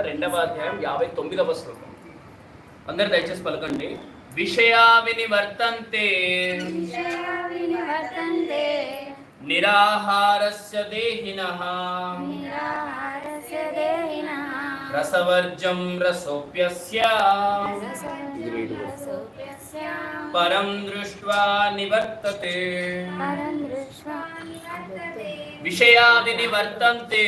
రెండవ అధ్యాయం యాభై తొమ్మిదవ శ్లోకం. అందరు దయచేసి పలకండి. విషయా వినివర్తంతే. నిరాహారస్య దేహినః. రసవర్జం రసోప్యస్య. పరం దృష్ట్వా నివర్తతే. విషయా వినివర్తంతే.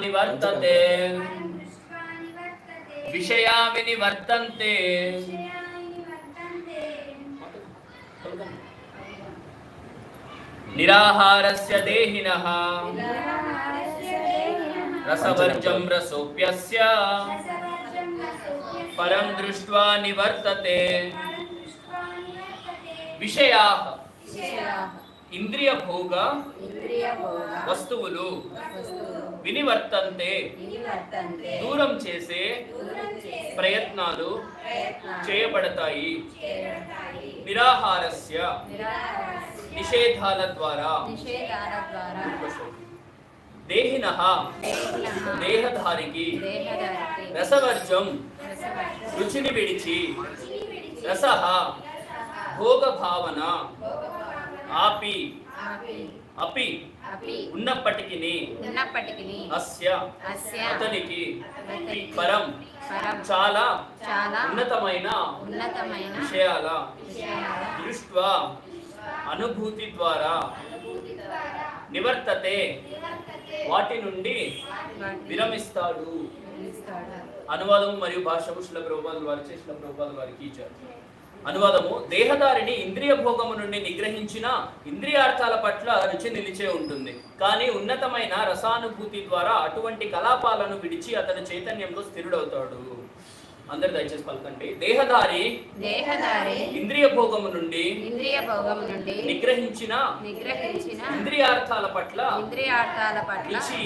నివర్తతే విషయావిని వర్తంతే విశ్వామివర్తంతే నిరాహారస్య దేహినః నిరాహారస్య దేహినః రసవర్జం రసోప్యస్య పరం దృష్ట్వా నివర్తతే పరం దృష్ట్వా నివర్తతే. విషయాః. ఇంద్రియ భోగ ఇంద్రియభోగ వస్తువులు వినివర్తంతే. దూరం చేసే ప్రయత్నాలు చేయబడతాయి. నిరాహారస్య. నిషేధాల ద్వారా. దేహినః. దేహధారికి. రసవర్జం. రుచిని విడిచి. రసః. భోగ భావన ఆపి. అపి. ఉన్నప్పటికీ అస్య. అతనికి. పరం. చాలా. ఉన్నతమైన. విషయాల. దృష్ట్వా. అనుభూతి ద్వారా. నివర్తతే. వాటి నుండి విరమిస్తాడు. అనువాదము మరియు భాషము శిల ప్రభుపాదుల వారి శిల ప్రభుపాదుల వారికి ఇచ్చారు. అనువాదము దేహదారిని ఇంద్రియ భోగము నుండి నిగ్రహించిన ఇంద్రియార్థాల పట్ల రుచి నిలిచే ఉంటుంది. కానీ ఉన్నతమైన రసానుభూతి ద్వారా అటువంటి కలాపాలను విడిచి అతను చైతన్యంలో స్థిరుడవుతాడు. అందరు దయచేసి పలకండి. దేహదారి దేహధారి ఇంద్రియ భోగము నుండి ఇంద్రియ భోగం నుండి నిగ్రహించిన నిగ్రహించిన ఇంద్రియార్థాల పట్ల ఇంద్రియార్థాల పట్ల రుచి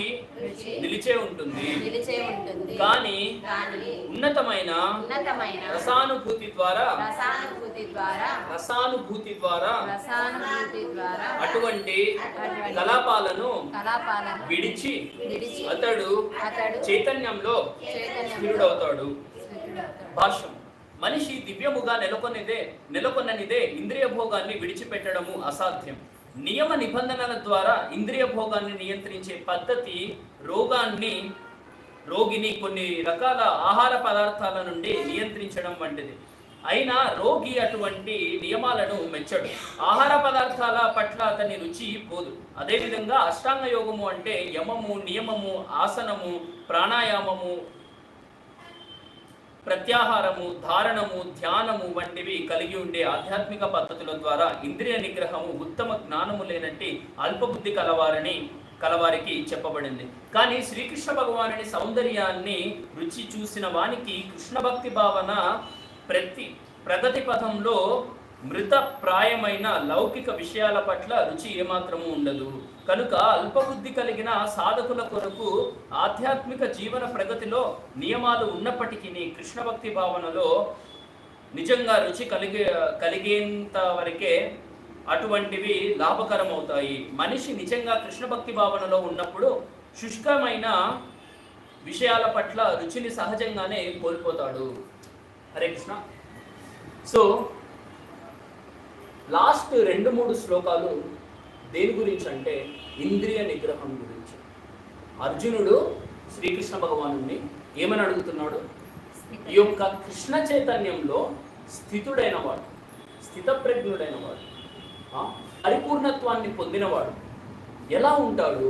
నిలిచే ఉంటుంది. నిలిచే ఉంటుంది. కానీ కానీ ఉన్నతమైన ఉన్నతమైన రసానుభూతి ద్వారా రసానుభూతి ద్వారా రసానుభూతి ద్వారా రసానుభూతి ద్వారా అటువంటి కలాపాలను కలాపాలను విడిచి విడిచి అతడు అతడు చైతన్యంలో చైతన్యంలో స్థిరుడవుతాడు స్థిరుడవుతాడు. భాష్యం. మనిషి దివ్యముగా నెలకొనిదే నెలకొన్ననిదే ఇంద్రియ భోగాన్ని విడిచిపెట్టడము అసాధ్యం. నియమ నిబంధనల ద్వారా ఇంద్రియ భోగాన్ని నియంత్రించే పద్ధతి రోగాన్ని రోగిని కొన్ని రకాల ఆహార పదార్థాల నుండి నియంత్రించడం వంటిది. అయినా రోగి అటువంటి నియమాలను మెచ్చడు. ఆహార పదార్థాల పట్ల అతని రుచి పోదు. అదేవిధంగా అష్టాంగ యోగము అంటే యమము నియమము ఆసనము ప్రాణాయామము ప్రత్యాహారము ధారణము ధ్యానము వంటివి కలిగి ఉండే ఆధ్యాత్మిక పద్ధతుల ద్వారా ఇంద్రియ నిగ్రహము ఉత్తమ జ్ఞానము లేనట్టి అల్పబుద్ధి కలవారని కలవారికి చెప్పబడింది. కానీ శ్రీకృష్ణ భగవానుని సౌందర్యాన్ని రుచి చూసిన వానికి కృష్ణ భక్తి భావన ప్రతి ప్రగతి పథంలో మృతప్రాయమైన లౌకిక విషయాల పట్ల రుచి ఏమాత్రము ఉండదు. కనుక అల్పబుద్ధి కలిగిన సాధకుల కొరకు ఆధ్యాత్మిక జీవన ప్రగతిలో నియమాలు ఉన్నప్పటికీ కృష్ణ భక్తి భావనలో నిజంగా రుచి కలిగే కలిగేంత వరకే అటువంటివి లాభకరం అవుతాయి మనిషి నిజంగా కృష్ణ భక్తి భావనలో ఉన్నప్పుడు శుష్కమైన విషయాల పట్ల రుచిని సహజంగానే కోల్పోతాడు. హరే కృష్ణ. సో లాస్ట్ రెండు మూడు శ్లోకాలు దేని గురించి అంటే ఇంద్రియ నిగ్రహం గురించి. అర్జునుడు శ్రీకృష్ణ భగవాను ఏమని అడుగుతున్నాడు? ఈ యొక్క కృష్ణ చైతన్యంలో స్థితుడైన వాడు స్థితప్రజ్ఞుడైన వాడు పరిపూర్ణత్వాన్ని పొందినవాడు ఎలా ఉంటాడు?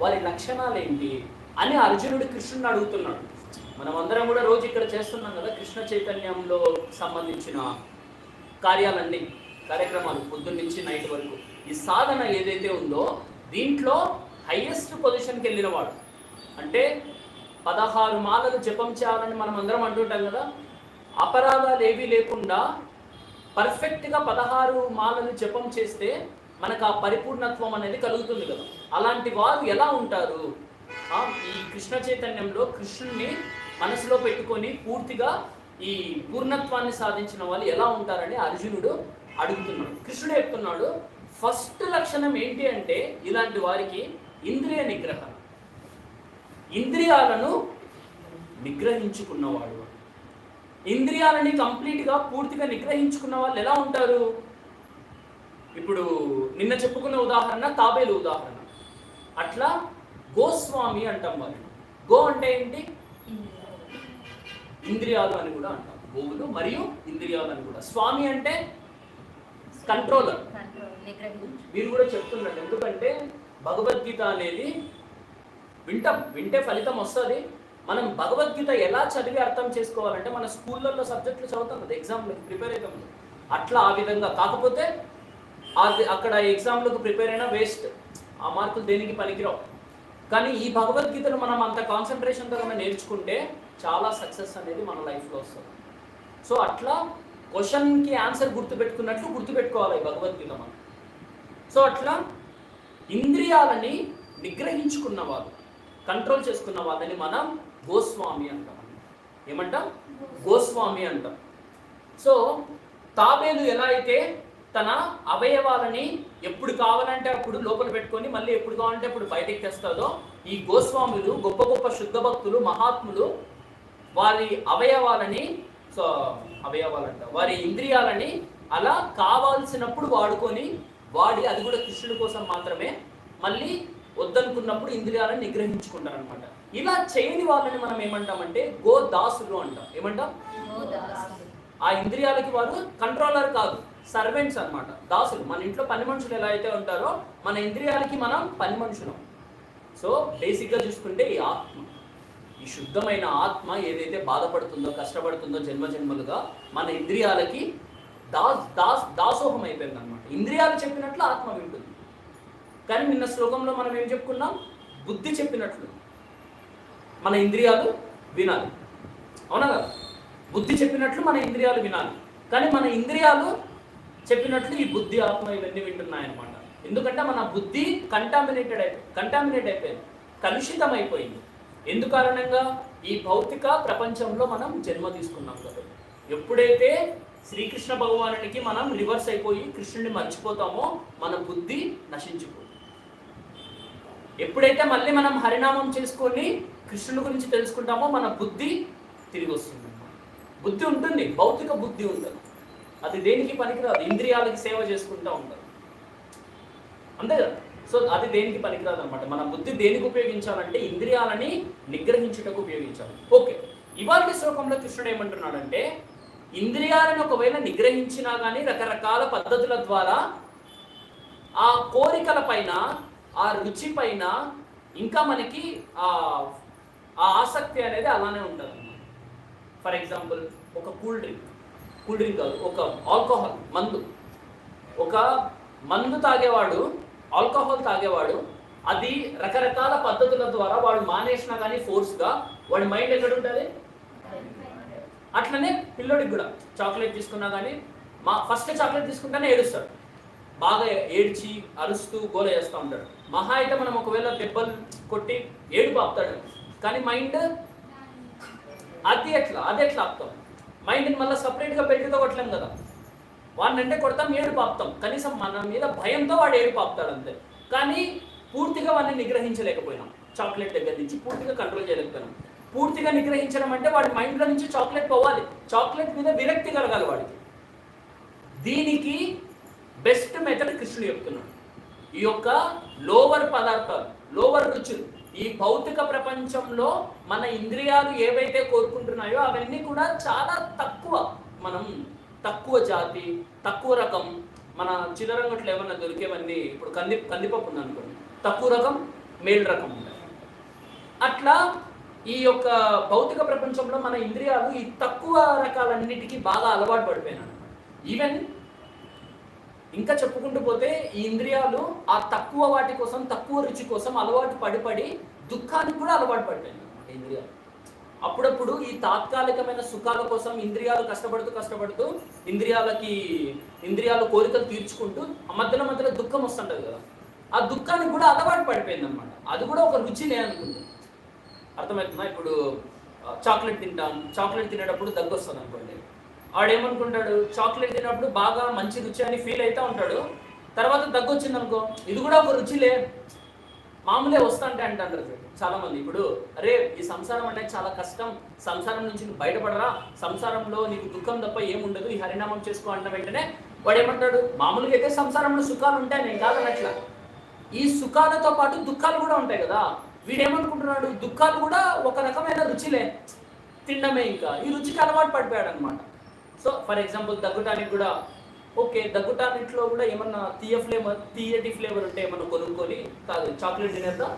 వారి లక్షణాలు ఏంటి అని అర్జునుడు కృష్ణుని అడుగుతున్నాడు. మనం అందరం కూడా రోజు ఇక్కడ చేస్తున్నాం కదా కృష్ణ చైతన్యంలో సంబంధించిన కార్యాలన్నీ. కార్యక్రమాలు పొద్దున్న నుంచి నైట్ వరకు. ఈ సాధన ఏదైతే ఉందో దీంట్లో హైయెస్ట్ పొజిషన్కి వెళ్ళిన వాడు. అంటే పదహారు మాలలు జపం చేయాలని మనం అందరం అంటుంటాం కదా అపరాధాలు ఏవీ లేకుండా పర్ఫెక్ట్గా పదహారు మాలలు జపం చేస్తే మనకు ఆ పరిపూర్ణత్వం అనేది కలుగుతుంది కదా. అలాంటి వారు ఎలా ఉంటారు? ఈ కృష్ణ చైతన్యంలో కృష్ణుణ్ణి మనసులో పెట్టుకొని పూర్తిగా ఈ పూర్ణత్వాన్ని సాధించిన వాళ్ళు ఎలా ఉంటారని అర్జునుడు అడుగుతున్నాడు. కృష్ణుడు చెప్తున్నాడు ఫస్ట్ లక్షణం ఏంటి అంటే ఇలాంటి వారికి ఇంద్రియ నిగ్రహం. ఇంద్రియాలను నిగ్రహించుకున్నవాడు. ఇంద్రియాలని కంప్లీట్గా పూర్తిగా నిగ్రహించుకున్న వాళ్ళు ఎలా ఉంటారు? ఇప్పుడు నిన్న చెప్పుకున్న ఉదాహరణ తాబేలు ఉదాహరణ. అట్లా గోస్వామి అంటాం వాళ్ళు గో అంటే ఏంటి? ఇంద్రియాలు అని కూడా అంటాం. గోవులు మరియు ఇంద్రియాలు అని కూడా. స్వామి అంటే కంట్రోలర్. మీరు కూడా చెప్తున్నట్టు ఎందుకంటే భగవద్గీత అనేది వింటాం వింటే ఫలితం వస్తుంది. మనం భగవద్గీత ఎలా చదివి అర్థం చేసుకోవాలంటే మన స్కూళ్ళల్లో సబ్జెక్టులు చదువుతాం కదా ఎగ్జామ్లకు ప్రిపేర్ అవుతాం కదా. అట్లా ఆ విధంగా. కాకపోతే అది అక్కడ ఎగ్జామ్లకు ప్రిపేర్ అయినా వేస్ట్ ఆ మార్కులు దేనికి పనికిరావు? కానీ ఈ భగవద్గీతను మనం అంత కాన్సన్ట్రేషన్తో కనుక నేర్చుకుంటే చాలా సక్సెస్ అనేది మన లైఫ్లో వస్తుంది. సో అట్లా క్వశ్చన్కి ఆన్సర్ గుర్తుపెట్టుకున్నట్లు గుర్తుపెట్టుకోవాలి భగవద్గీత మనం. సో అట్లా ఇంద్రియాలని నిగ్రహించుకున్న వాళ్ళు కంట్రోల్ చేసుకున్న వాళ్ళని మనం గోస్వామి అంటాం. ఏమంటాం? గోస్వామి అంటాం. సో తాబేలు ఎలా అయితే తన అవయవాలని ఎప్పుడు కావాలంటే అప్పుడు లోపల పెట్టుకొని మళ్ళీ ఎప్పుడు కావాలంటే అప్పుడు బయటకు తెస్తుందో ఈ గోస్వాములు గొప్ప గొప్ప శుద్ధ భక్తులు మహాత్ములు వారి అవయవాలని అవయవాలంట. వారి ఇంద్రియాలని అలా కావాల్సినప్పుడు వాడుకొని వాడి అది కూడా కృష్ణుడి కోసం మాత్రమే మళ్ళీ వద్దనుకున్నప్పుడు ఇంద్రియాలను నిగ్రహించుకుంటారు అనమాట ఇలా చేయని వాళ్ళని మనం ఏమంటామంటే గో దాసులు అంటాం. ఏమంటాం? గోదాసులు. ఆ ఇంద్రియాలకి వారు కంట్రోలర్ కాదు సర్వెంట్స్ అన్నమాట. దాసులు. మన ఇంట్లో పని మనుషులు ఎలా అయితే ఉంటారో మన ఇంద్రియాలకి మనం పని మనుషులం. సో బేసిక్గా చూసుకుంటే ఈ ఆత్మ. ఈ శుద్ధమైన ఆత్మ ఏదైతే బాధపడుతుందో కష్టపడుతుందో జన్మ జన్మలుగా మన ఇంద్రియాలకి దాస్ దాస్ దాసోహం అయిపోయింది అనమాట ఇంద్రియాలు చెప్పినట్లు ఆత్మ వింటుంది. కానీ నిన్న శ్లోకంలో మనం ఏం చెప్పుకున్నాం? బుద్ధి చెప్పినట్లు. మన ఇంద్రియాలు వినాలి. అవునా కదా? బుద్ధి చెప్పినట్లు మన ఇంద్రియాలు వినాలి. కానీ మన ఇంద్రియాలు చెప్పినట్లు ఈ బుద్ధి ఆత్మ ఇవన్నీ వింటున్నాయన్నమాట. ఎందుకంటే మన బుద్ధి కంటామినేటెడ్ అయిపోయి కంటామినేట్ అయిపోయింది. కలుషితం అయిపోయింది ఎందు కారణంగా ఈ భౌతిక ప్రపంచంలో మనం జన్మ తీసుకున్నాం కదా. ఎప్పుడైతే శ్రీకృష్ణ భగవానుడికి మనం రివర్స్ అయిపోయి కృష్ణుడిని మర్చిపోతామో మన బుద్ధి నశించిపోతుంది. ఎప్పుడైతే మళ్ళీ మనం హరినామం చేసుకొని కృష్ణుడి గురించి తెలుసుకుంటామో మన బుద్ధి తిరిగి వస్తుంది. బుద్ధి ఉంటుంది భౌతిక బుద్ధి ఉంటుంది అది దేనికి పనికిరాదు ఇంద్రియాలకి సేవ చేసుకుంటూ ఉండదు. అంతే కదా? సో అది దేనికి పనికిరాదు అనమాట మన బుద్ధి దేనికి ఉపయోగించాలంటే ఇంద్రియాలని నిగ్రహించుటకు ఉపయోగించాలి. ఓకే ఇవాళ శ్లోకంలో కృష్ణుడు ఏమంటున్నాడంటే ఇంద్రియాలను ఒకవేళ నిగ్రహించినా కానీ రకరకాల పద్ధతుల ద్వారా ఆ కోరికల పైన ఆ రుచి పైన ఇంకా మనకి ఆ ఆసక్తి అనేది అలానే ఉంటుంది ఫర్ ఎగ్జాంపుల్ ఒక కూల్ డ్రింక్. కూల్ డ్రింక్ కాదు ఒక ఆల్కహాల్ మందు. ఒక మందు తాగేవాడు ఆల్కహాల్ తాగేవాడు. అది రకరకాల పద్ధతుల ద్వారా వాడు మానేసినా కానీ ఫోర్స్గా వాడి మైండ్ ఎక్కడ ఉంటుంది అట్లనే పిల్లోడికి కూడా. చాక్లెట్ తీసుకున్నా కానీ మా ఫస్ట్ చాక్లెట్ తీసుకుంటేనే ఏడుస్తాడు. బాగా ఏడ్చి అరుస్తూ గోల చేస్తూ ఉంటాడు. మహా అయితే మనం ఒకవేళ దెబ్బలు కొట్టి ఏడుపు ఆపుతాడు. కానీ మైండ్ అది ఎట్లా? అది ఎట్లా ఆపుతాం? మైండ్ని మళ్ళీ సపరేట్గా బెల్ట్తో కదా. వాడిని అంటే కొడతాం ఏడుపాపుతాం కనీసం మన మీద భయంతో వాడు ఏడుపాపుతాడు అంతే కానీ పూర్తిగా వాడిని నిగ్రహించలేకపోయినాం. చాక్లెట్ దగ్గర నుంచి పూర్తిగా కంట్రోల్ చేయలేకపోయినాం. పూర్తిగా నిగ్రహించడం అంటే వాడి మైండ్లో నుంచి చాక్లెట్ పోవాలి. చాక్లెట్ మీద విరక్తి కలగాలి వాడికి. దీనికి బెస్ట్ మెథడ్ కృష్ణుడు చెప్తున్నాడు. ఈ యొక్క లోవర్ పదార్థాలు లోవర్ రుచులు ఈ భౌతిక ప్రపంచంలో మన ఇంద్రియాలు ఏవైతే కోరుకుంటున్నాయో అవన్నీ కూడా చాలా తక్కువ మనం తక్కువ జాతి తక్కువ రకం మన చిల్లరంగట్లో ఏమన్నా దొరికేవన్నీ ఇప్పుడు కంది కందిపప్పు ఉంది అనుకోండి. తక్కువ రకం మేల్ రకం ఉంటాయి అట్లా ఈ యొక్క భౌతిక ప్రపంచంలో మన ఇంద్రియాలు ఈ తక్కువ రకాలన్నిటికీ బాగా అలవాటు పడిపోయినాయి. ఈవెన్ ఇంకా చెప్పుకుంటూ పోతే ఈ ఇంద్రియాలు ఆ తక్కువ వాటి కోసం తక్కువ రుచి కోసం అలవాటు పడి పడి దుఃఖానికి కూడా అలవాటు పడిపోయింది ఇంద్రియాలు. అప్పుడప్పుడు ఈ తాత్కాలికమైన సుఖాల కోసం ఇంద్రియాలు కష్టపడుతూ కష్టపడుతూ ఇంద్రియాలకి ఇంద్రియాల కోరికలు తీర్చుకుంటూ ఆ మధ్యలో మధ్యలో దుఃఖం వస్తుంటుంది కదా. ఆ దుఃఖానికి కూడా అలవాటు పడిపోయింది అనమాట అది కూడా ఒక రుచి లేదనుకుంది అర్థమవుతుందా? ఇప్పుడు చాక్లెట్ తింటాను చాక్లెట్ తినేటప్పుడు దగ్గు వస్తుంది అనుకోండి. ఆడేమనుకుంటాడు? చాక్లెట్ తిన్నప్పుడు బాగా మంచి రుచి అని ఫీల్ అవుతూ ఉంటాడు. తర్వాత దగ్గు వచ్చింది అనుకో ఇది కూడా ఒక రుచిలే. మామూలే వస్తుంటే అంటారు చాలా మంది ఇప్పుడు అరే ఈ సంసారం అంటే చాలా కష్టం సంసారం నుంచి నువ్వు బయటపడరా సంసారంలో నీకు దుఃఖం తప్ప ఏముండదు ఈ హరినామం చేసుకో అన్న వెంటనే వాడు ఏమంటాడు మామూలుగా అయితే సంసారంలో సుఖాలు ఉంటాయి నేను కాదనట్లా ఈ సుఖాలతో పాటు దుఃఖాలు కూడా ఉంటాయి కదా. వీడేమనుకుంటున్నాడు? దుఃఖాలు కూడా ఒక రకమైన రుచిలే. తినడమే ఇంకా. ఈ రుచికి అలవాటు పడిపోయాడు అనమాట సో ఫర్ ఎగ్జాంపుల్ దగ్గుటానికి కూడా ఓకే దగ్గుటానిట్లో కూడా ఏమన్నా తీయ ఫ్లేవర్ తీయటి ఫ్లేవర్ ఉంటే ఏమన్నా కొనుక్కొని కాదు చాక్లెట్ తినేద్దా?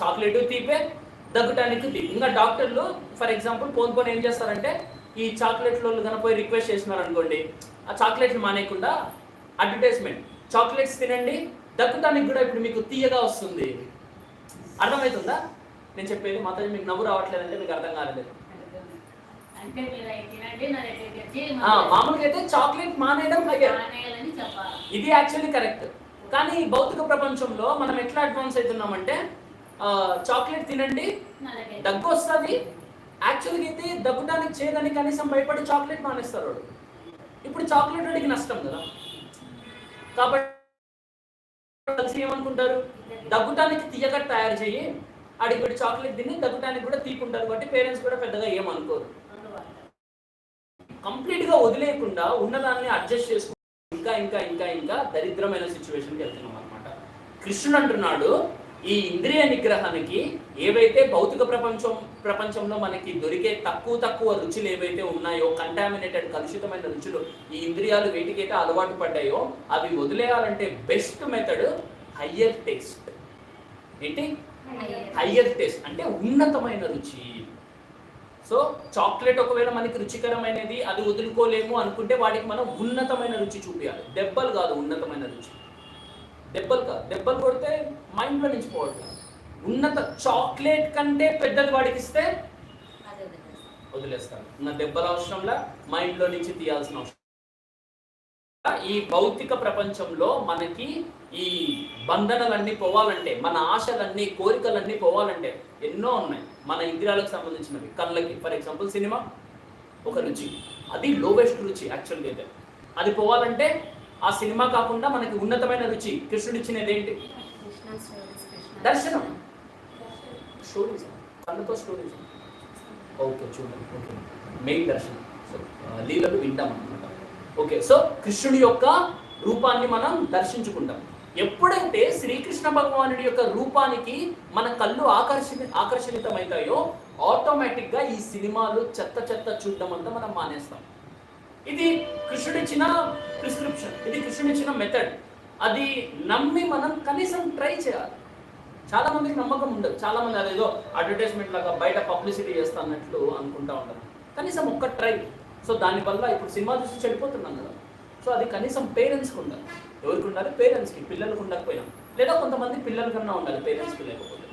చాక్లెట్ తీపే దగ్గుటానికి తీపి. ఇంకా డాక్టర్లు ఫర్ ఎగ్జాంపుల్ పోన్ పోన్ ఏం చేస్తారంటే ఈ చాక్లెట్లు కనుపోయి రిక్వెస్ట్ చేసినారు అనుకోండి ఆ చాక్లెట్లు మానేయకుండా అడ్వర్టైజ్మెంట్. చాక్లెట్స్ తినండి దగ్గుటానికి కూడా ఇప్పుడు మీకు తీయగా వస్తుంది. అర్థమవుతుందా? నేను చెప్పేది మాత్రం మీకు నవ్వు రావట్లేదంటే మీకు అర్థం కాలేదు. మామూలుగా అయితే చాక్లెట్ మానేయడం ఇది యాక్చువల్లీ కరెక్ట్. కానీ భౌతిక ప్రపంచంలో మనం ఎట్లా అడ్వాన్స్ అవుతున్నామంటే చాక్లెట్ తినండి. దగ్గు వస్తుంది. యాక్చువల్గా అయితే దగ్గుటానికి చేయదని కనీసం భయపడి చాక్లెట్ మానేస్తారు వాడు. ఇప్పుడు చాక్లెట్ వాడికి నష్టం కదా. కాబట్టి కలిసి ఏమనుకుంటారు? దగ్గుటానికి తీయగా తయారు చేయి. ఆడికి ఇప్పుడు చాక్లెట్ తిని దగ్గుటానికి కూడా తీకుంటారు కాబట్టి పేరెంట్స్ కూడా పెద్దగా ఏమనుకోరు. కంప్లీట్గా వదిలేయకుండా ఉన్నదాన్ని అడ్జస్ట్ చేసుకుంటూ ఇంకా ఇంకా ఇంకా ఇంకా దరిద్రమైన సిచ్యువేషన్కి వెళ్తున్నాం అనమాట కృష్ణుడు అంటున్నాడు ఈ ఇంద్రియ నిగ్రహానికి ఏవైతే భౌతిక ప్రపంచం ప్రపంచంలో మనకి దొరికే తక్కువ తక్కువ రుచులు ఏవైతే ఉన్నాయో కంటామినేటెడ్ కలుషితమైన రుచులు ఈ ఇంద్రియాలు వేటికైతే అలవాటు పడ్డాయో అవి వదిలేయాలంటే బెస్ట్ మెథడ్ హయ్యర్ టేస్ట్ ఏంటి? హయ్యర్ టేస్ట్ అంటే ఉన్నతమైన రుచి. సో చాక్లెట్ ఒకవేళ మనకి రుచికరమైనది అది వదులుకోలేము అనుకుంటే వాటికి మనం ఉన్నతమైన రుచి చూపించాలి దెబ్బలు కాదు ఉన్నతమైన రుచి. దెబ్బలు కాదు దెబ్బలు కొడితే మైండ్లో నుంచి పోవట్లేదు ఉన్నత చాక్లెట్ కంటే పెద్దది వాడికి ఇస్తే వదిలేస్తాను నా దెబ్బల అవసరంలా మైండ్లో నుంచి తీయాల్సిన అవసరం. ఈ భౌతిక ప్రపంచంలో మనకి ఈ బంధనలన్నీ పోవాలంటే మన ఆశలన్నీ కోరికలన్నీ పోవాలంటే ఎన్నో ఉన్నాయి. మన ఇంద్రియాలకు సంబంధించినవి. కళ్ళకి. For example cinema. ఒక రుచి. అది లోవెస్ట్ రుచి యాక్చువల్గా అయితే. అది పోవాలంటే ఆ సినిమా కాకుండా మనకి ఉన్నతమైన రుచి కృష్ణుడు ఇచ్చినది ఏంటి? దర్శనం. స్టోరీస్ కళ్ళతో స్టోరీస్ ఓకే చూడండి ఓకే. మెయిన్ దర్శనం. సో లీలలు వింటాం అనమాట ఓకే సో కృష్ణుడి యొక్క రూపాన్ని మనం దర్శించుకుంటాం. ఎప్పుడైతే శ్రీకృష్ణ భగవానుడి యొక్క రూపానికి మన కళ్ళు ఆకర్షి ఆకర్షితమవుతాయో ఆటోమేటిక్గా ఈ సినిమాలు చెత్త చెత్త చూడడం అంతా మనం మానేస్తాం. ఇది కృష్ణుడిచ్చిన ప్రిస్క్రిప్షన్ ఇది కృష్ణుడిచ్చిన మెథడ్ అది నమ్మి మనం కనీసం ట్రై చేయాలి. చాలా మందికి నమ్మకం ఉండదు. చాలా మంది అదేదో అడ్వర్టైజ్మెంట్ లాగా బయట పబ్లిసిటీ చేస్తా అన్నట్లు అనుకుంటా ఉంటారు. కనీసం ఒక్క ట్రై సో దానివల్ల ఇప్పుడు సినిమా చూసి చెడిపోతున్నాం కదా. సో అది కనీసం పేరెంట్స్కి ఉండాలి. ఎవరికి ఉండాలి? పేరెంట్స్కి పిల్లలకు ఉండకపోయినా. లేదా కొంతమంది పిల్లల కన్నా ఉండాలి. పేరెంట్స్కి లేకపోతే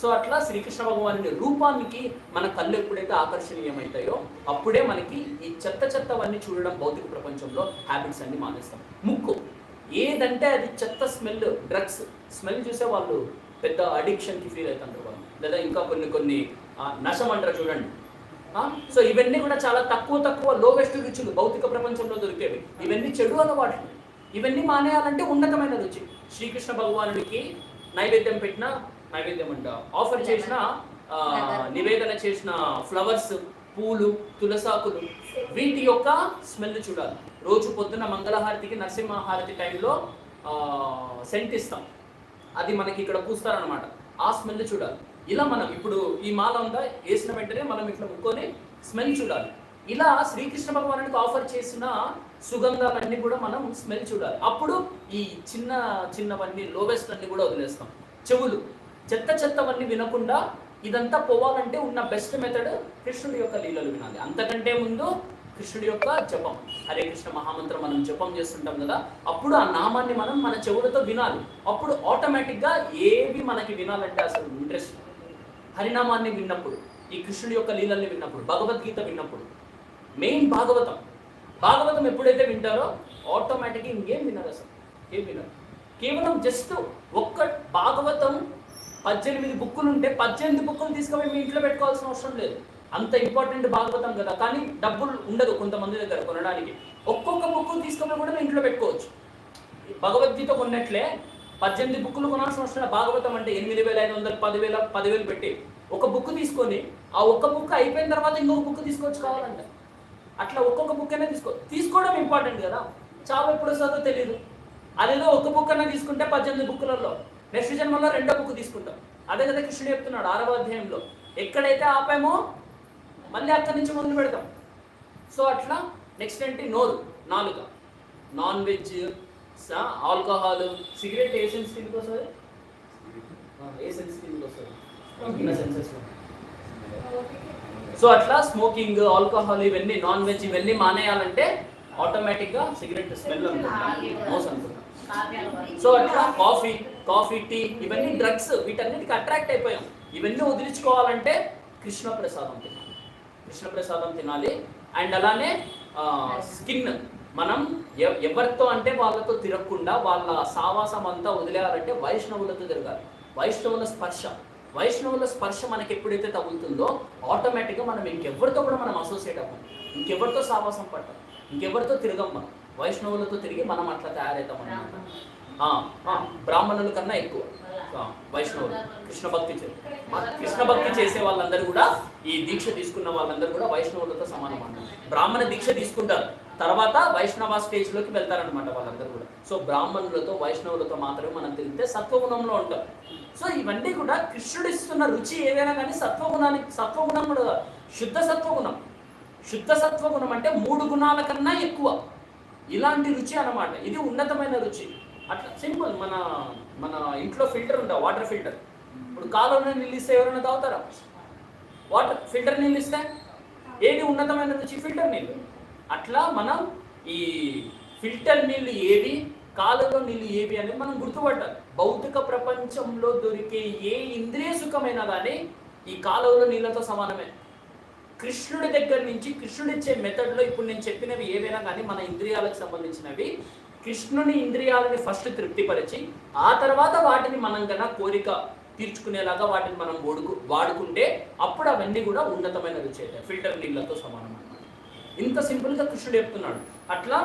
సో అట్లా శ్రీకృష్ణ భగవానుడి రూపానికి మన కళ్ళు ఎప్పుడైతే ఆకర్షణీయమవుతాయో అప్పుడే మనకి ఈ చెత్త చెత్తవన్నీ చూడడం భౌతిక ప్రపంచంలో హ్యాబిట్స్ అన్ని మానేస్తాం. ముక్కు. ఏదంటే అది చెత్త స్మెల్ డ్రగ్స్ స్మెల్ చూసే వాళ్ళు పెద్ద అడిక్షన్కి ఫీల్ అవుతుంటారు వాళ్ళు. లేదా ఇంకా కొన్ని కొన్ని నశమంటారు నశం అంటారు చూడండి సో ఇవన్నీ కూడా చాలా తక్కువ తక్కువ లోవెస్ట్ రుచులు భౌతిక ప్రపంచంలో దొరికేవి. ఇవన్నీ చెడు అలవాట్లు. ఇవన్నీ మానేయాలంటే ఉన్నతమైన రుచి శ్రీకృష్ణ భగవానుడికి నైవేద్యం పెట్టిన నైవేద్యం అంట. ఆఫర్ చేసిన నివేదన చేసిన ఫ్లవర్స్ పూలు తులసాకులు వీటి యొక్క స్మెల్ చూడాలి. రోజు పొద్దున మంగళహారతికి నరసింహహారతి టైంలో సెంట్ ఇస్తాం. అది మనకి ఇక్కడ పూస్తారనమాట ఆ స్మెల్ చూడాలి. ఇలా మనం ఇప్పుడు ఈ మాల ఉందా వేసిన వెంటనే మనం ఇట్లా ముక్కొని స్మెల్ చూడాలి. ఇలా శ్రీకృష్ణ భగవానుడికి ఆఫర్ చేసిన సుగంధాలన్నీ కూడా మనం స్మెల్ చూడాలి. అప్పుడు ఈ చిన్న చిన్నవన్నీ లోవెస్ట్ అన్ని కూడా వదిలేస్తాం. చెవులు చెత్త చెత్తవన్నీ వినకుండా ఇదంతా పోవాలంటే ఉన్న బెస్ట్ మెథడ్ కృష్ణుడి యొక్క లీలలు వినాలి. అంతకంటే ముందు కృష్ణుడి యొక్క జపం. హరే కృష్ణ మహామంత్రం మనం జపం చేస్తుంటాం కదా అప్పుడు ఆ నామాన్ని మనం మన చెవులతో వినాలి. అప్పుడు ఆటోమేటిక్గా ఏవి మనకి వినాలంటే అసలు ఇంట్రెస్ట్ హరినామాన్ని విన్నప్పుడు ఈ కృష్ణుడి యొక్క లీలల్ని విన్నప్పుడు భగవద్గీత విన్నప్పుడు మెయిన్ భాగవతం. భాగవతం ఎప్పుడైతే వింటారో ఆటోమేటిక్గా ఇంకేం వినరు అసలు. ఏం వినరు. కేవలం జస్ట్ ఒక్క భాగవతం పద్దెనిమిది బుక్కులు ఉంటే పద్దెనిమిది బుక్కులు తీసుకుపోయి మీ ఇంట్లో పెట్టుకోవాల్సిన అవసరం లేదు. అంత ఇంపార్టెంట్ భాగవతం కదా. కానీ డబ్బులు ఉండదు కొంతమంది దగ్గర కొనడానికి. ఒక్కొక్క బుక్ తీసుకొని కూడా మేము ఇంట్లో పెట్టుకోవచ్చు. భగవద్గీత కొన్నట్లే పద్దెనిమిది బుక్కులు కొనాల్సిన అవసరం భాగవతం అంటే ఎనిమిది వేల ఐదు వందలు పదివేల పదివేలు పెట్టి ఒక బుక్ తీసుకొని ఆ ఒక్క బుక్ అయిపోయిన తర్వాత ఇంకొక బుక్ తీసుకోవచ్చు కావాలంటే. అట్లా ఒక్కొక్క బుక్ అయినా తీసుకో తీసుకోవడం ఇంపార్టెంట్ కదా. చావు ఎప్పుడు వస్తుందో తెలియదు అదేదో ఒక బుక్ అయినా తీసుకుంటే పద్దెనిమిది బుక్కులలో నెక్స్ట్ జన్మలో రెండో బుక్ తీసుకుంటాం. అదే కదా కృష్ణుడు చెప్తున్నాడు ఆరవ అధ్యాయంలో. ఎక్కడైతే ఆపామో మళ్ళీ అక్కడి నుంచి మొదలు పెడతాం. సో అట్లా నెక్స్ట్ ఏంటి? నోరు నాలుక నాన్ వెజ్ ఆల్కహాల్ సిగరెట్ ఏ సెన్స్ కిందకి వస్తుంది? ఆ, ఏ సెన్స్ కిందకి వస్తుంది. సో అట్లా స్మోకింగ్ ఆల్కహాల్ ఇవన్నీ నాన్ వెజ్ ఇవన్నీ మానేయాలంటే ఆటోమేటిక్గా సిగరెట్ స్మెల్ మోస్ అనుకుంటాం. సో అట్లా కాఫీ కాఫీ టీ ఇవన్నీ డ్రగ్స్ వీటన్నిటికి అట్రాక్ట్ అయిపోయాం. ఇవన్నీ వదిలించుకోవాలంటే కృష్ణ ప్రసాదం తినాలి. కృష్ణ ప్రసాదం తినాలి. అండ్ అలానే స్కిన్. మనం ఎవరితో అంటే వాళ్ళతో తిరగకుండా వాళ్ళ సావాసం అంతా వదిలేయాలంటే వైష్ణవులతో తిరగాలి. వైష్ణవుల స్పర్శ. వైష్ణవుల స్పర్శ మనకి ఎప్పుడైతే తగులుతుందో ఆటోమేటిక్గా మనం ఇంకెవరితో కూడా మనం అసోసియేట్ అవ్వం. ఇంకెవరితో సావాసం పట్టం. ఇంకెవరితో తిరగం మనం. వైష్ణవులతో తిరిగి మనం అట్లా తయారవుతాం అన్నమాట. బ్రాహ్మణుల కన్నా ఎక్కువ. వైష్ణవులు కృష్ణ భక్తి చే- కృష్ణ భక్తి చేసే వాళ్ళందరూ కూడా ఈ దీక్ష తీసుకున్న వాళ్ళందరూ కూడా వైష్ణవులతో సమానం అన్నమాట. బ్రాహ్మణ దీక్ష తీసుకుంటారు. తర్వాత వైష్ణవ స్టేజ్లోకి వెళ్తారనమాట వాళ్ళందరూ కూడా. సో బ్రాహ్మణులతో వైష్ణవులతో మాత్రమే మనం తిరిగితే సత్వగుణంలో ఉంటాం. సో ఇవన్నీ కూడా కృష్ణుడు ఇస్తున్న రుచి ఏదైనా కానీ సత్వగుణానికి సత్వగుణం కూడా శుద్ధ సత్వగుణం. శుద్ధ సత్వగుణం అంటే మూడు గుణాల కన్నా ఎక్కువ. ఇలాంటి రుచి అన్నమాట. ఇది ఉన్నతమైన రుచి. అట్లా సింపుల్ మన మన ఇంట్లో ఫిల్టర్ ఉంటా వాటర్ ఫిల్టర్. ఇప్పుడు కాలువలో నీళ్ళు ఇస్తే ఎవరైనా తాగుతారా? వాటర్ ఫిల్టర్ నీళ్ళు ఇస్తే? ఏది ఉన్నతమైన రుచి ఫిల్టర్ నీళ్ళు. అట్లా మనం ఈ ఫిల్టర్ నీళ్ళు ఏవి కాలువలో నీళ్ళు ఏవి అనేది మనం గుర్తుపట్టాలి. భౌతిక ప్రపంచంలో దొరికే ఏ ఇంద్రియ సుఖమైనా కానీ ఈ కాలువలో నీళ్ళతో సమానమే. కృష్ణుడి దగ్గర నుంచి కృష్ణుడిచ్చే మెథడ్లో ఇప్పుడు నేను చెప్పినవి ఏవైనా కానీ మన ఇంద్రియాలకు సంబంధించినవి. కృష్ణుని ఇంద్రియాలని ఫస్ట్ తృప్తిపరిచి ఆ తర్వాత వాటిని మనం కన్నా కోరిక తీర్చుకునేలాగా వాటిని మనం వాడుకు వాడుకుంటే అప్పుడు అవన్నీ కూడా ఉన్నతమైన రుచి అవుతాయి ఫిల్టర్ నీళ్ళతో సమానం అనమాట ఇంత సింపుల్గా కృష్ణుడు చెప్తున్నాడు. అట్లా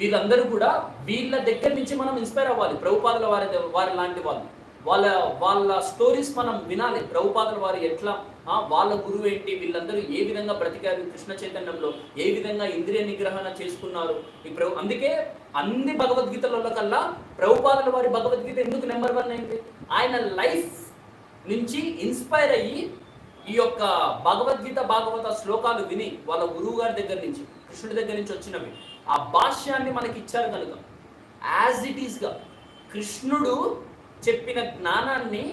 వీళ్ళందరూ కూడా వీళ్ళ దగ్గర నుంచి మనం ఇన్స్పైర్ అవ్వాలి. ప్రభుపాదుల వారి వారి లాంటి వాళ్ళు. వాళ్ళ వాళ్ళ స్టోరీస్ మనం వినాలి. ప్రభుపాదుల వారు ఎట్లా వాళ్ళ గురువు ఏంటి? వీళ్ళందరూ ఏ విధంగా బ్రతికారు? కృష్ణ చైతన్యంలో ఏ విధంగా ఇంద్రియ నిగ్రహణ చేసుకున్నారు? ఈ ప్రభు అందుకే అన్ని భగవద్గీతలలో కల్లా ప్రభుపాదుల వారి భగవద్గీత ఎందుకు నెంబర్ వన్ అయింది? ఆయన లైఫ్ నుంచి ఇన్స్పైర్ అయ్యి ఈ యొక్క భగవద్గీత భాగవత శ్లోకాలు విని వాళ్ళ గురువు గారి దగ్గర నుంచి కృష్ణుడి దగ్గర నుంచి వచ్చినవి ఆ భాష్యాన్ని మనకి ఇచ్చారు కనుక యాజ్ ఇట్ ఈస్గా కృష్ణుడు చెప్పిన జ్ఞానాన్ని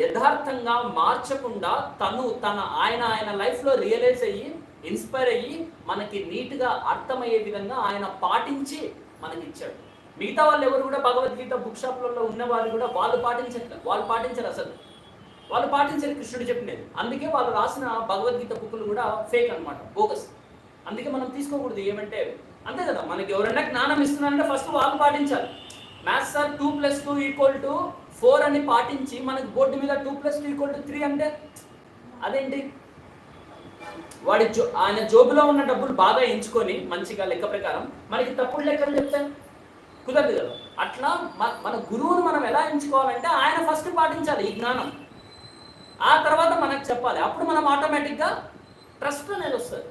యథార్థంగా మార్చకుండా తను తన ఆయన ఆయన లైఫ్లో రియలైజ్ అయ్యి ఇన్స్పైర్ అయ్యి మనకి నీట్గా అర్థమయ్యే విధంగా ఆయన పాటించి మనకి ఇచ్చాడు మిగతా వాళ్ళు ఎవరు కూడా భగవద్గీత బుక్ షాప్లలో ఉన్న వాళ్ళు కూడా వాళ్ళు పాటించట్లేదు వాళ్ళు పాటించరు అసలు. వాళ్ళు పాటించరు కృష్ణుడు చెప్పినది. అందుకే వాళ్ళు రాసిన భగవద్గీత బుక్కులు కూడా ఫేక్ అనమాట బోగస్ అందుకే మనం తీసుకోకూడదు ఏమంటే అంతే కదా మనకి ఎవరైనా జ్ఞానం ఇస్తున్నారంటే ఫస్ట్ వాళ్ళు పాటించాలి. Maths sir two plus two equal to four అని పాటించి మనకి బోర్డు మీద two plus two equal to three అంటే అదేంటి? వాడి జో ఆయన జోబులో ఉన్న డబ్బులు బాగా ఎంచుకొని మంచిగా లెక్క ప్రకారం మనకి తప్పుడు లెక్కలు చెప్తాయి. కుదరదు కదా. అట్లా మన గురువును మనం ఎలా ఎంచుకోవాలంటే ఆయన ఫస్ట్ పాటించాలి ఈ జ్ఞానం. ఆ తర్వాత మనకు చెప్పాలి. అప్పుడు మనం ఆటోమేటిక్గా ట్రస్ట్ అనేది వస్తుంది.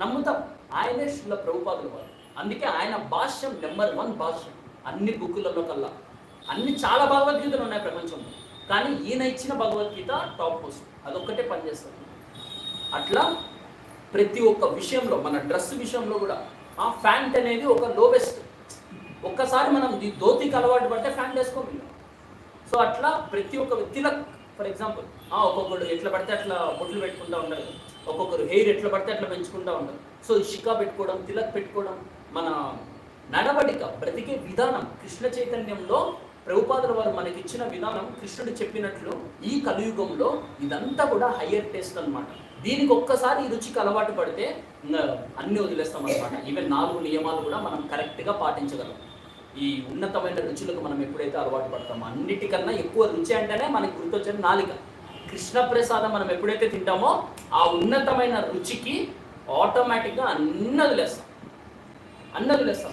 నమ్ముతాం. ఆయనే శిల ప్రభుపాదులు వాళ్ళు అందుకే ఆయన భాష్యం నెంబర్ వన్ భాష్యం. అన్ని బుక్కులలో కల్లా. అన్ని చాలా భగవద్గీతలు ఉన్నాయి ప్రపంచంలో. కానీ ఈయన ఇచ్చిన భగవద్గీత టాప్ మోస్ట్. అదొక్కటే పనిచేస్తుంది. అట్లా ప్రతి ఒక్క విషయంలో మన డ్రెస్ విషయంలో కూడా ఆ ఫ్యాంట్ అనేది ఒక లోవెస్ట్. ఒక్కసారి మనం ఈ ధోతికి అలవాటు పడితే ఫ్యాంట్ వేసుకోవాలి సో అట్లా ప్రతి ఒక్క తిలక్ ఫర్ ఎగ్జాంపుల్ ఒక్కొక్కడు ఎట్లా పడితే అట్లా బొట్లు పెట్టుకుంటూ ఉంటారు ఒక్కొక్కరు హెయిర్ ఎట్లా పడితే అట్లా పెంచుకుంటూ ఉంటారు సో షికా పెట్టుకోవడం తిలక్ పెట్టుకోవడం మన నడవడిక బ్రతికే విధానం కృష్ణ చైతన్యంలో ప్రభుపాదుల వారు మనకి ఇచ్చిన విధానం కృష్ణుడు చెప్పినట్లు ఈ కలియుగంలో ఇదంతా కూడా హయ్యర్ టేస్ట్ అన్నమాట. దీనికి ఒక్కసారి రుచికి అలవాటు పడితే అన్ని వదిలేస్తాం అనమాట ఈవెన్ నాలుగు నియమాలు కూడా మనం కరెక్ట్గా పాటించగలం. ఈ ఉన్నతమైన రుచులకు మనం ఎప్పుడైతే అలవాటు పడతామో అన్నిటికన్నా ఎక్కువ రుచి అంటేనే మనకి గుర్తొచ్చిన నాలిక. కృష్ణ ప్రసాదం మనం ఎప్పుడైతే తింటామో ఆ ఉన్నతమైన రుచికి ఆటోమేటిక్గా అన్ని వదిలేస్తాం. అన్ని వదిలేస్తాం.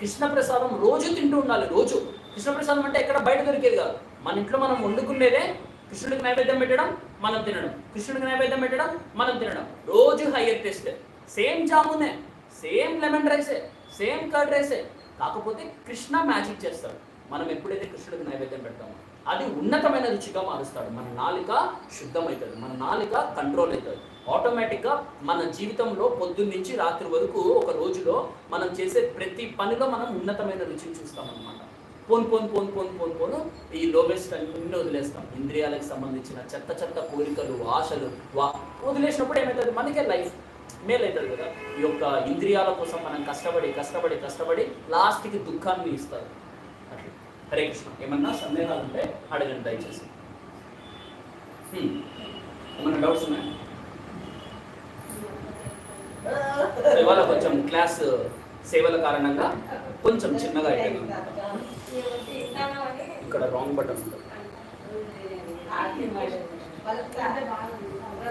కృష్ణ ప్రసాదం రోజు తింటూ ఉండాలి రోజు. కృష్ణ ప్రసాదం అంటే ఎక్కడ బయట దొరికేది కాదు. మన ఇంట్లో మనం వండుకునేదే కృష్ణుడికి నైవేద్యం పెట్టడం మనం తినడం. కృష్ణుడికి నైవేద్యం పెట్టడం మనం తినడం. రోజు హైయర్ టేస్ట్ సేమ్ జామునే సేమ్ లెమన్ రైసే సేమ్ కర్డ్ రైసే. కాకపోతే కృష్ణ మ్యాజిక్ చేస్తాడు. మనం ఎప్పుడైతే కృష్ణుడికి నైవేద్యం పెడతామో అది ఉన్నతమైన రుచిగా మారుస్తాడు. మన నాలిక శుద్ధమవుతుంది. మన నాలిక కంట్రోల్ అవుతుంది. ఆటోమేటిక్గా మన జీవితంలో పొద్దున్న నుంచి రాత్రి వరకు ఒక రోజులో మనం చేసే ప్రతి పనిలో మనం ఉన్నతమైన రుచిని చూస్తామన్నమాట. పోను పోను పోను పోను పోను పోను. ఈ లోబెస్ట్ అన్ని వదిలేస్తాం. ఇంద్రియాలకు సంబంధించిన చెత్త చెత్త కోరికలు ఆశలు వా వదిలేసినప్పుడు ఏమవుతుంది మనకే లైఫ్ మేలు అవుతుంది కదా. ఈ యొక్క ఇంద్రియాల కోసం మనం కష్టపడి కష్టపడి కష్టపడి లాస్ట్కి దుఃఖాన్ని ఇస్తారు. అట్లా. హరే కృష్ణ. ఏమన్నా సందేహాలు ఉంటే అడగండి దయచేసి. ఏమన్నా డౌట్స్ ఉన్నాయా? ఇవాళ కొంచెం క్లాస్ సేవల కారణంగా కొంచెం చిన్నగా అయిపోయింది. ఇక్కడ రాంగ్ బటన్ ఉంటుంది